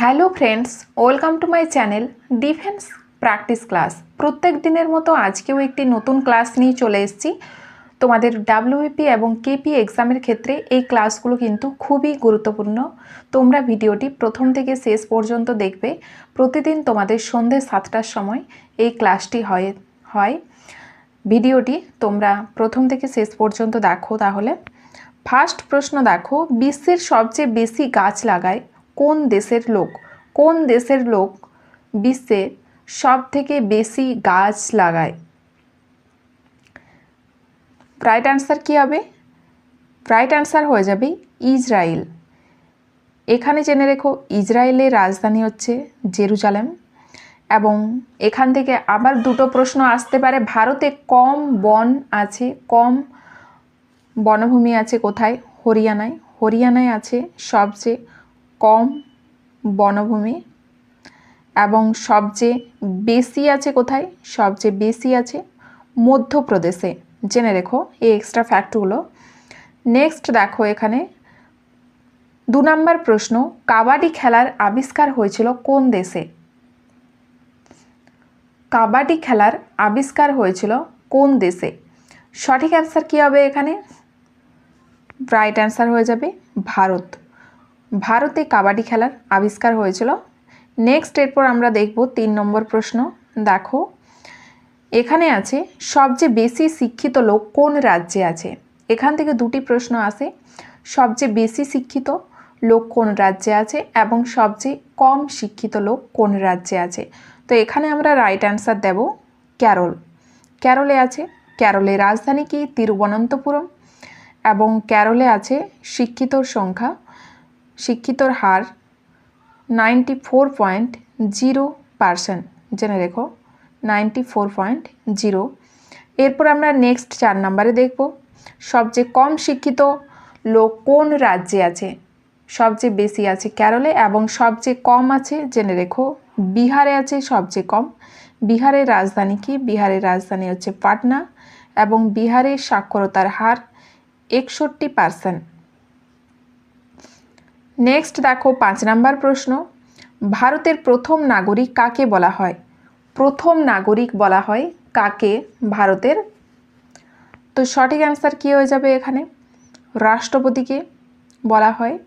Hello friends, welcome to my channel defence practice class. প্রত্যেক দিনের মতো আজকেও একটি নতুন ক্লাস নিয়ে চলে এসেছি। তোমাদের ডাব্লিউপি এবং কেপি এক্সামের ক্ষেত্রে এই ক্লাসগুলো কিন্তু খুবই গুরুত্বপূর্ণ। তোমরা ভিডিওটি প্রথম থেকে শেষ পর্যন্ত দেখবে। প্রতিদিন তোমাদের সন্ধ্যে সাতটার সময় এই ক্লাসটি হয় হয়। ভিডিওটি তোমরা প্রথম থেকে শেষ পর্যন্ত দেখো তাহলে। ফার্স্ট প্রশ্ন দেখো, বিশ্বের সবচেয়ে বেশি গাছ লাগায় কোন দেশের লোক, কোন দেশের লোক বিশ্বে সব থেকে বেশি গাছ লাগায়? রাইট আনসার কী হবে? রাইট আনসার হয়ে যাবে ইসরায়েল। এখানে জেনে রেখো, ইসরায়েলের রাজধানী হচ্ছে জেরুজালেম এবং এখান থেকে আবার দুটো প্রশ্ন আসতে পারে। ভারতে কম বন আছে, কম বনভূমি আছে কোথায়? হরিয়ানায়। হরিয়ানায় আছে সবচেয়ে কম বনভূমি এবং সবচেয়ে বেশি আছে কোথায়? সবচেয়ে বেশি আছে মধ্যপ্রদেশে। জেনে রেখো এই এক্সট্রা ফ্যাক্টগুলো নেক্সট দেখো এখানে দু নম্বর প্রশ্ন, কাবাডি খেলার আবিষ্কার হয়েছিল কোন দেশে? কাবাডি খেলার আবিষ্কার হয়েছিল কোন দেশে? সঠিক অ্যান্সার কী হবে এখানে? রাইট অ্যান্সার হয়ে যাবে ভারত। ভারতে কাবাডি খেলার আবিষ্কার হয়েছিল। নেক্সট এরপর আমরা দেখব তিন নম্বর প্রশ্ন। দেখো, এখানে আছে, সবচেয়ে বেশি শিক্ষিত লোক কোন রাজ্যে আছে? এখান থেকে দুটি প্রশ্ন আসে। সবচেয়ে বেশি শিক্ষিত লোক কোন রাজ্যে আছে এবং সবচেয়ে কম শিক্ষিত লোক কোন রাজ্যে আছে? তো এখানে আমরা রাইট অ্যান্সার দেব ক্যারল ক্যারলে আছে ক্যারলের রাজধানী কি? তিরুবনন্তপুরম। এবং ক্যারলে আছে, শিক্ষিতর সংখ্যা শিক্ষিতর হার ninety four point zero percent জেনে রেখো নাইনটি ফোর পয়েন্ট জিরো এরপর আমরা নেক্সট চার নাম্বারে দেখব, সবচেয়ে কম শিক্ষিত লোক কোন রাজ্যে আছে? সবচেয়ে বেশি আছে কেরলে এবং সবচেয়ে কম আছে, জেনে রেখো, বিহারে আছে সবচেয়ে কম। বিহারের রাজধানী কি? বিহারের রাজধানী হচ্ছে পাটনা এবং বিহারের সাক্ষরতার হার একষট্টি পার্সেন্ট নেক্সট দেখো পাঁচ নাম্বার প্রশ্ন। ভারতের প্রথম নাগরিক কাকে বলা হয়? প্রথম নাগরিক বলা হয় কাকে? ভারতের। তো সঠিক অ্যান্সার কী হয়ে যাবে এখানে? রাষ্ট্রপতিকে বলা হয়।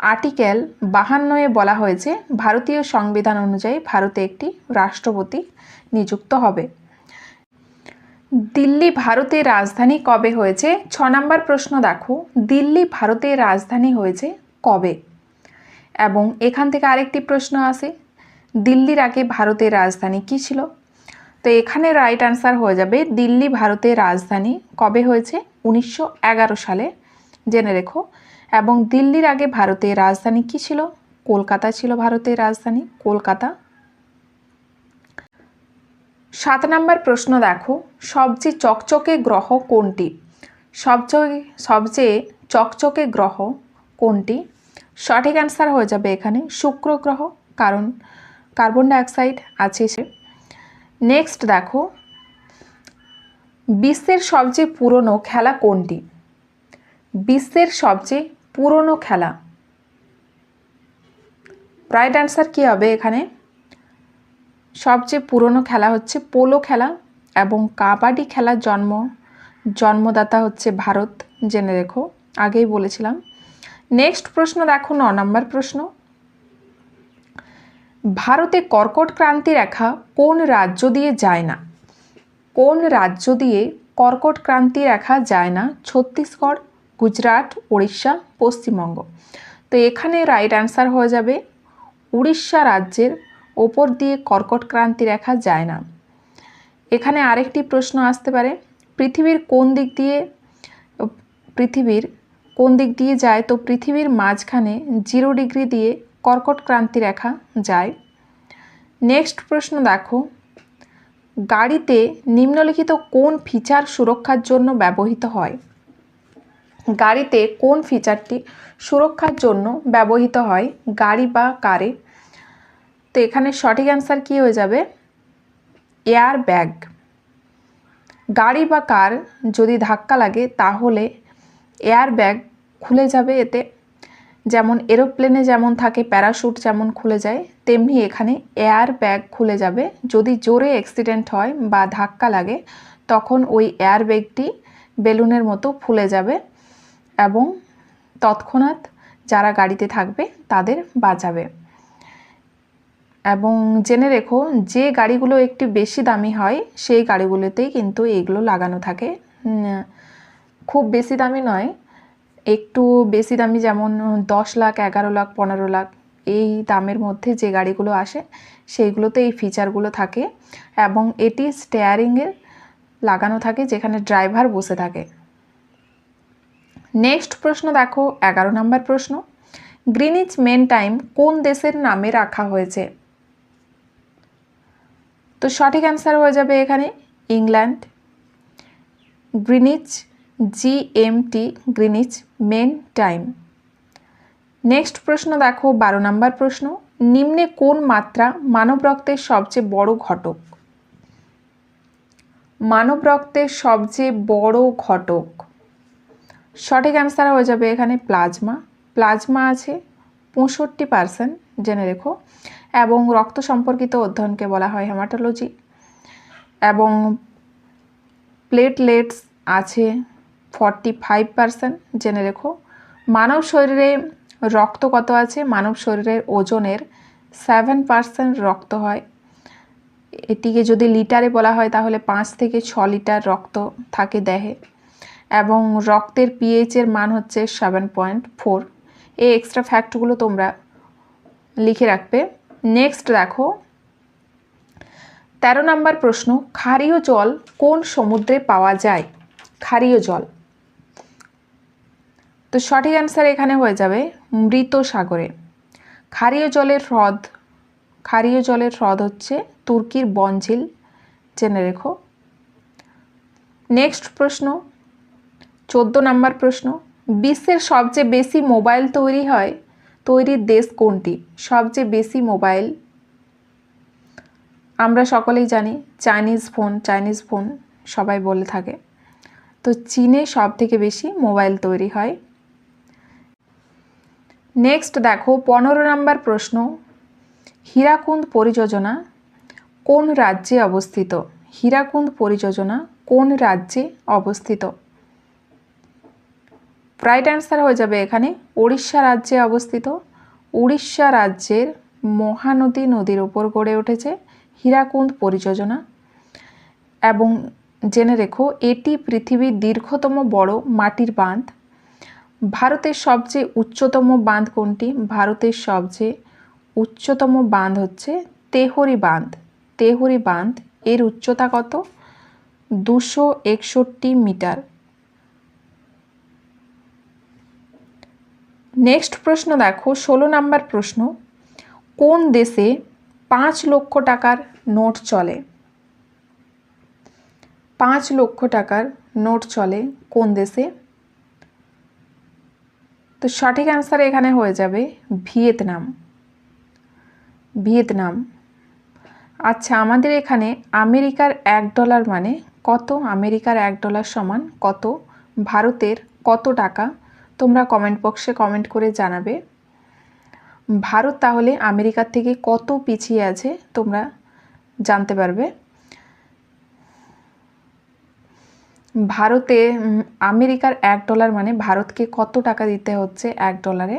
আর্টিকেল বাহান্নয়ে বলা হয়েছে, ভারতীয় সংবিধান অনুযায়ী ভারতে একটি রাষ্ট্রপতি নিযুক্ত হবে। দিল্লি ভারতের রাজধানী কবে হয়েছে? ছ নম্বর প্রশ্ন দেখো। দিল্লি ভারতের রাজধানী হয়েছে কবে? এবং এখান থেকে আরেকটি প্রশ্ন আসে, দিল্লির আগে ভারতের রাজধানী কী ছিল? তো এখানে রাইট আনসার হয়ে যাবে, দিল্লি ভারতের রাজধানী কবে হয়েছে? উনিশশো এগারো সালে, জেনে রেখো। এবং দিল্লির আগে ভারতের রাজধানী কী ছিল? কলকাতা ছিল ভারতের রাজধানী, কলকাতা। সাত নম্বর প্রশ্ন দেখো, সবচেয়ে চকচকে গ্রহ কোনটি? সবচেয়ে সবচেয়ে চকচকে গ্রহ কোনটি? সঠিক অ্যান্সার হয়ে যাবে এখানে শুক্র গ্রহ, কারণ কার্বন ডাইঅক্সাইড আছে সে। নেক্সট দেখো, বিশ্বের সবচেয়ে পুরনো খেলা কোনটি? বিশ্বের সবচেয়ে পুরনো খেলা। রাইট অ্যান্সার কী হবে এখানে? সবচেয়ে পুরনো খেলা হচ্ছে পোলো খেলা এবং কাবাডি খেলার জন্ম, জন্মদাতা হচ্ছে ভারত, জেনে রেখো। আগেই বলেছিলাম। নেক্সট প্রশ্ন দেখো, ন নম্বর প্রশ্ন। ভারতে কর্কট ক্রান্তি রেখা কোন রাজ্য দিয়ে যায় না? কোন রাজ্য দিয়ে কর্কট ক্রান্তি রেখা যায় না? ছত্তিশগড়, গুজরাট উড়িষ্যা পশ্চিমবঙ্গ। তো এখানে রাইট অ্যান্সার হয়ে যাবে, উড়িষ্যা রাজ্যের ওপর দিয়ে কর্কট ক্রান্তি রেখা যায় না। এখানে আরেকটি প্রশ্ন আসতে পারে, পৃথিবীর কোন দিক দিয়ে, পৃথিবীর কোন দিক দিয়ে যায় তো পৃথিবীর মাঝখানে জিরো ডিগ্রি দিয়ে কর্কট ক্রান্তি রেখা যায়। নেক্সট প্রশ্ন দেখো। গাড়িতে নিম্নলিখিত কোন ফিচার সুরক্ষার জন্য ব্যবহৃত হয়? গাড়িতে কোন ফিচারটি সুরক্ষার জন্য ব্যবহৃত হয়? গাড়ি বা কারে? তো এখানে সঠিক অ্যান্সার কী হয়ে যাবে? এয়ার ব্যাগ গাড়ি বা কার যদি ধাক্কা লাগে তাহলে এয়ার ব্যাগ খুলে যাবে এতে। যেমন এরোপ্লেনে যেমন থাকে, প্যারাশুট যেমন খুলে যায়, তেমনি এখানে এয়ার ব্যাগ খুলে যাবে। যদি জোরে অ্যাক্সিডেন্ট হয় বা ধাক্কা লাগে, তখন ওই এয়ার ব্যাগটি বেলুনের মতো ফুলে যাবে এবং তৎক্ষণাৎ যারা গাড়িতে থাকবে তাদের বাঁচাবে। এবং জেনে রেখো, যে গাড়িগুলো একটু বেশি দামি হয়, সেই গাড়িগুলোতেই কিন্তু এগুলো লাগানো থাকে। খুব বেশি দামি নয়, একটু বেশি দামি যেমন দশ লাখ, এগারো লাখ, পনেরো লাখ, এই দামের মধ্যে যে গাড়িগুলো আসে সেইগুলোতে এই ফিচারগুলো থাকে এবং এটি স্টেয়ারিংয়ের লাগানো থাকে যেখানে ড্রাইভার বসে থাকে। নেক্সট প্রশ্ন দেখো, এগারো নম্বর প্রশ্ন। গ্রিনিচ মেন টাইম কোন দেশের নামে রাখা হয়েছে? তো সঠিক অ্যান্সার হয়ে যাবে এখানে England Greenwich GMT Greenwich mean time next প্রশ্ন দেখো, বারো নম্বর প্রশ্ন। নিম্নে কোন মাত্রা মানব রক্তের সবচেয়ে বড় ঘটক? মানব রক্তের সবচেয়ে বড় ঘটক। সঠিক অ্যান্সার হয়ে যাবে এখানে প্লাজমা। প্লাজমা আছে পঁয়ষট্টি পার্সেন্ট জেনে রেখো। এবং রক্ত সম্পর্কিত অধ্যয়নকে বলা হয় হেমাটোলজি এবং প্লেটলেটস আছে ফর্টি ফাইভ পার্সেন্ট জেনে রেখো। মানব শরীরে রক্ত কত আছে? মানব শরীরের ওজনের সেভেন পার্সেন্ট রক্ত হয়। এটিকে যদি লিটারে বলা হয়, তাহলে পাঁচ থেকে ছ লিটার রক্ত থাকে দেহে। এবং রক্তের পিএইচের মান হচ্ছে সেভেন পয়েন্ট ফোর এই এক্সট্রা ফ্যাক্টগুলো তোমরা লিখে রাখবে। নেক্সট দেখো। তেরো নম্বর প্রশ্ন, ক্ষারীয় জল কোন সমুদ্রে পাওয়া যায়? ক্ষারীয় জল। তো সঠিক অ্যান্সার এখানে হয়ে যাবে মৃত সাগরে। ক্ষারীয় জলের হ্রদ, ক্ষারীয় জলের হ্রদ হচ্ছে তুর্কির বনঝিল, জেনে রেখো। নেক্সট প্রশ্ন, চোদ্দ নাম্বার প্রশ্ন, বিশ্বের সবচেয়ে বেশি মোবাইল তৈরি হয়, তৈরির দেশ কোনটি? সবচেয়ে বেশি মোবাইল, আমরা সকলেই জানি, চাইনিজ ফোন চাইনিজ ফোন সবাই বলে থাকে। তো চীনে সব থেকে বেশি মোবাইল তৈরি হয়। নেক্সট দেখো, পনেরো নম্বর প্রশ্ন। হীরাকুন্দ পরিযোজনা কোন রাজ্যে অবস্থিত? হীরাকুন্দ পরিযোজনা কোন রাজ্যে অবস্থিত? রাইট অ্যান্সার হয়ে যাবে এখানে। উড়িষ্যা রাজ্যে অবস্থিত। উড়িষ্যা রাজ্যের মহানদী নদীর ওপর গড়ে উঠেছে হীরাকুন্দ পরিযোজনা। এবং জেনে রেখো, এটি পৃথিবীর দীর্ঘতম বড় মাটির বাঁধ। ভারতের সবচেয়ে উচ্চতম বাঁধ কোনটি? ভারতের সবচেয়ে উচ্চতম বাঁধ হচ্ছে তেহরি বাঁধ। তেহরি বাঁধ এর উচ্চতা কত? দুশো একষট্টি মিটার। নেক্সট প্রশ্ন দেখো, ষোলো নাম্বার প্রশ্ন, কোন দেশে পাঁচ লক্ষ টাকার নোট চলে? পাঁচ লক্ষ টাকার নোট চলে কোন দেশে? তো সঠিক অ্যান্সার এখানে হয়ে যাবে ভিয়েতনাম। ভিয়েতনাম। আচ্ছা আমাদের এখানে আমেরিকার এক ডলার মানে কত? আমেরিকার এক ডলার সমান কত? ভারতের কত টাকা? তোমরা কমেন্ট বক্সে কমেন্ট করে জানাবে। ভারত তাহলে আমেরিকার থেকে কত পিছিয়ে আছে তোমরা জানতে পারবে। ভারতে আমেরিকার এক ডলার মানে ভারতকে কত টাকা দিতে হচ্ছে এক ডলারে?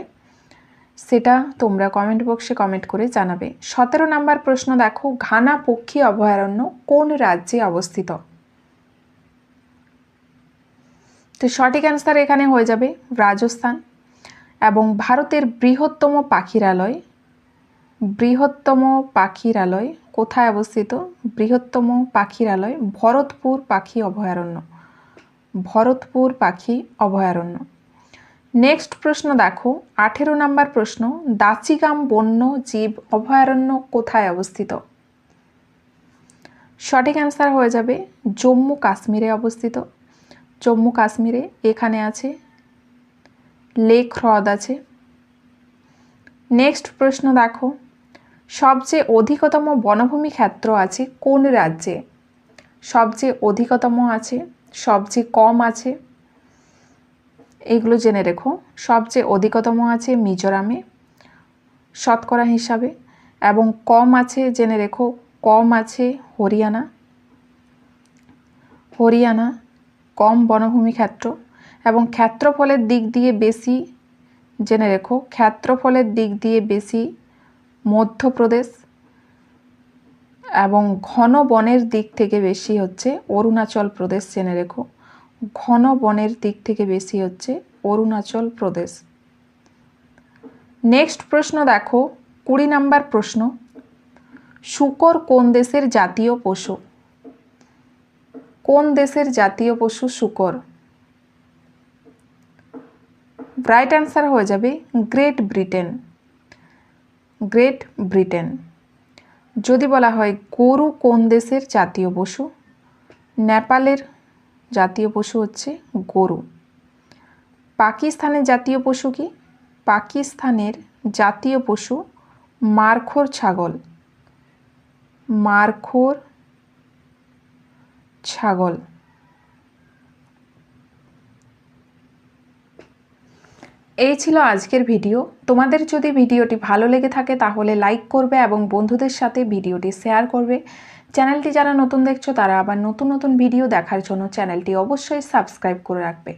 সেটা তোমরা কমেন্ট বক্সে কমেন্ট করে জানাবে। সতেরো নাম্বার প্রশ্ন দেখো, ঘানা পক্ষী অভয়ারণ্য কোন রাজ্যে অবস্থিত? তো সঠিক অ্যান্সার এখানে হয়ে যাবে রাজস্থান এবং ভারতের বৃহত্তম পাখিরালয়। বৃহত্তম পাখিরালয় কোথায় অবস্থিত? বৃহত্তম পাখিরালয় ভরতপুর পাখি অভয়ারণ্য। ভরতপুর পাখি অভয়ারণ্য। নেক্সট প্রশ্ন দেখো। আঠেরো নাম্বার প্রশ্ন দাচিগাম বন্য জীব অভয়ারণ্য কোথায় অবস্থিত? সঠিক অ্যান্সার হয়ে যাবে জম্মু কাশ্মীরে অবস্থিত। জম্মু কাশ্মীরে এখানে আছে। লেক হ্রদ আছে। নেক্সট প্রশ্ন দেখো। সবচেয়ে অধিকতম বনভূমি ক্ষেত্র আছে কোন রাজ্যে? সবচেয়ে অধিকতম আছে সবচেয়ে কম আছে। এইগুলো জেনে রেখো। সবচেয়ে অধিকতম আছে মিজোরামে শতকরা হিসাবে এবং কম আছে, জেনে রেখো, কম আছে হরিয়ানা। হরিয়ানা কম বনভূমি ক্ষেত্র এবং ক্ষেত্রফলের দিক দিয়ে বেশি, জেনে রেখো, ক্ষেত্রফলের দিক দিয়ে বেশি মধ্যপ্রদেশ। এবং ঘন বনের দিক থেকে বেশি হচ্ছে অরুণাচল প্রদেশ, জেনে রেখো। ঘন বনের দিক থেকে বেশি হচ্ছে অরুণাচল প্রদেশ। নেক্সট প্রশ্ন দেখো, কুড়ি নাম্বার প্রশ্ন। শুকর কোন দেশের জাতীয় পশু? কোন দেশের জাতীয় পশু শুকর? রাইট অ্যান্সার হয়ে যাবে গ্রেট ব্রিটেন গ্রেট ব্রিটেন যদি বলা হয় গরু কোন দেশের জাতীয় পশু? নেপালের জাতীয় পশু হচ্ছে গরু। পাকিস্তানের জাতীয় পশু কি? পাকিস্তানের জাতীয় পশু মারখোর ছাগল। মারখোর ছাগল। এই ছিল আজকের ভিডিও। তোমাদের যদি ভিডিওটি ভালো লেগে থাকে তাহলে লাইক করবে এবং বন্ধুদের সাথে ভিডিওটি শেয়ার করবে। চ্যানেলটি যারা নতুন দেখছ তারা আবার নতুন নতুন ভিডিও দেখার জন্য চ্যানেলটি অবশ্যই সাবস্ক্রাইব করে রাখবে।